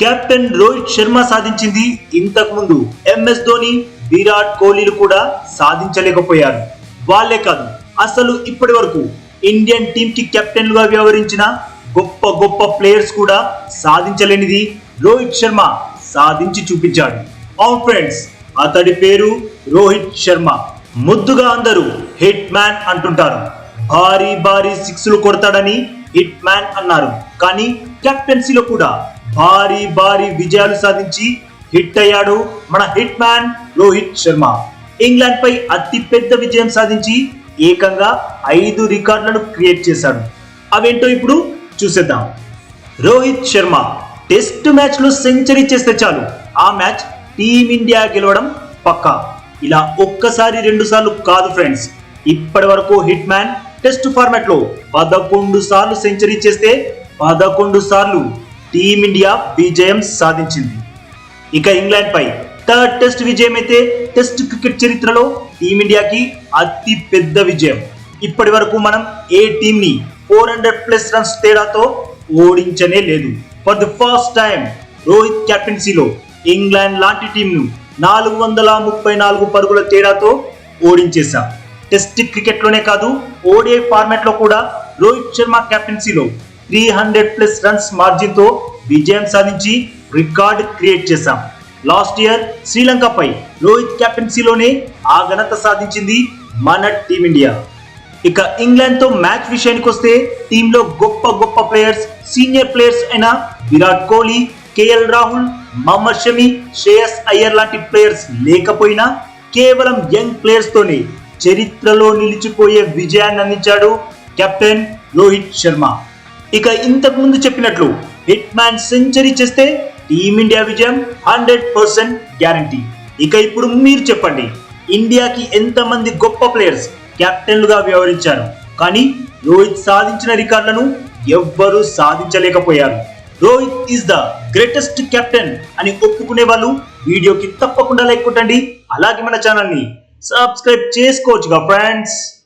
Captain Rohit Sharma సాధించింది ఇంతకు ముందు. ఎంఎస్ ధోని విరాట్ కోహ్లీలు కూడా సాధించలేకపోయారు. వాళ్ళే కాదు అసలు ఇప్పటి వరకు ఇండియన్ టీమ్కి కెప్టెన్లుగా వ్యవహరించిన గొప్ప గొప్ప ప్లేయర్స్ కూడా సాధించలేనిది రోహిత్ శర్మ సాధించి చూపించాడు. అవును ఫ్రెండ్స్ అతడి పేరు రోహిత్ శర్మ. ముద్దుగా అందరూ హిట్ మ్యాన్ అంటుంటారు. భారీ భారీ సిక్స్లు కొడతాడని హిట్ మ్యాన్ అన్నారు. కానీ కెప్టెన్సీలో కూడా భారీ భారీ విజయాలు సాధించి హిట్ అయ్యాడు మన hitman Rohit Sharma. England పై అతి పెద్ద విజయం సాధించి ఏకంగా ఐదు రికార్డులను క్రియేట్ చేశాడు. అవేంటో ఇప్పుడు చూసేద్దాం. రోహిత్ శర్మ టెస్ట్ మ్యాచ్లో సెంచరీ చేస్తే చాలు. ఆ మ్యాచ్ టీమిండియా గెలవడం పక్కా. ఇలా ఒక్కసారి రెండు సార్లు కాదు ఫ్రెండ్స్. ఇప్పటి వరకు హిట్ మ్యాన్ టెస్ట్ ఫార్మాట్లో పదకొండు సార్లు సెంచరీ చేస్తే పదకొండు సార్లు టీమిండియా విజయం సాధించింది. ఇక ఇంగ్లాండ్ పై థర్డ్ టెస్ట్ విజయం అయితే టెస్ట్ క్రికెట్ చరిత్రలో టీమిండియాకి అతి పెద్ద విజయం. ఇప్పటి వరకు మనం ఏ టీంని ఫోర్ హండ్రెడ్ ప్లస్ రన్స్ తేడాతో ఓడించనే లేదు. For the first time Rohit క్యాప్టెన్సీలో England లాంటి టీంను నాలుగు వందల ముప్పై నాలుగు పరుగుల తేడాతో ఓడించేశాం. టెస్ట్ క్రికెట్లోనే కాదు ఓడిఐ ఫార్మాట్లో కూడా రోహిత్ శర్మ కెప్టెన్సీలో త్రీ హండ్రెడ్ ప్లస్ రన్స్ మార్జిన్తో విజయం సాధించి రికార్డ్ క్రియేట్ చేశాం. లాస్ట్ ఇయర్ శ్రీలంకపై రోహిత్ కెప్టెన్సీలోనే ఆ ఘనత సాధించింది మన టీమిండియా. ఇక ఇంగ్లాండ్తో మ్యాచ్ విషయానికి వస్తే టీంలో గొప్ప గొప్ప ప్లేయర్స్ సీనియర్ ప్లేయర్స్ అయిన విరాట్ కోహ్లీ కేఎల్ రాహుల్ మహమ్మద్ షమి శ్రేయస్ అయ్యర్ లాంటి ప్లేయర్స్ లేకపోయినా కేవలం యంగ్ ప్లేయర్స్ తోనే చరిత్రలో నిలిచిపోయే విజయాన్ని అందించాడు కెప్టెన్ రోహిత్ శర్మ. ఇక ఇంతకు ముందు చెప్పినట్లు హిట్ మ్యాన్ సెంచరీ చేస్తే టీమిండియా విజయం హండ్రెడ్ పర్సెంట్ గ్యారంటీ. ఇక ఇప్పుడు మీరు చెప్పండి ఇండియాకి ఎంతమంది గొప్ప ప్లేయర్స్ కెప్టెన్లుగా వ్యవహరించారు? కానీ రోహిత్ సాధించిన రికార్డులను ఎవ్వరూ సాధించలేకపోయారు. Rohit is the greatest captain అని ఒప్పుకునే వాళ్ళు వీడియోకి తప్పకుండా లైక్ కొట్టండి. అలాగే మన सब्सक्राइब चेस कोच का फ्रेंड्स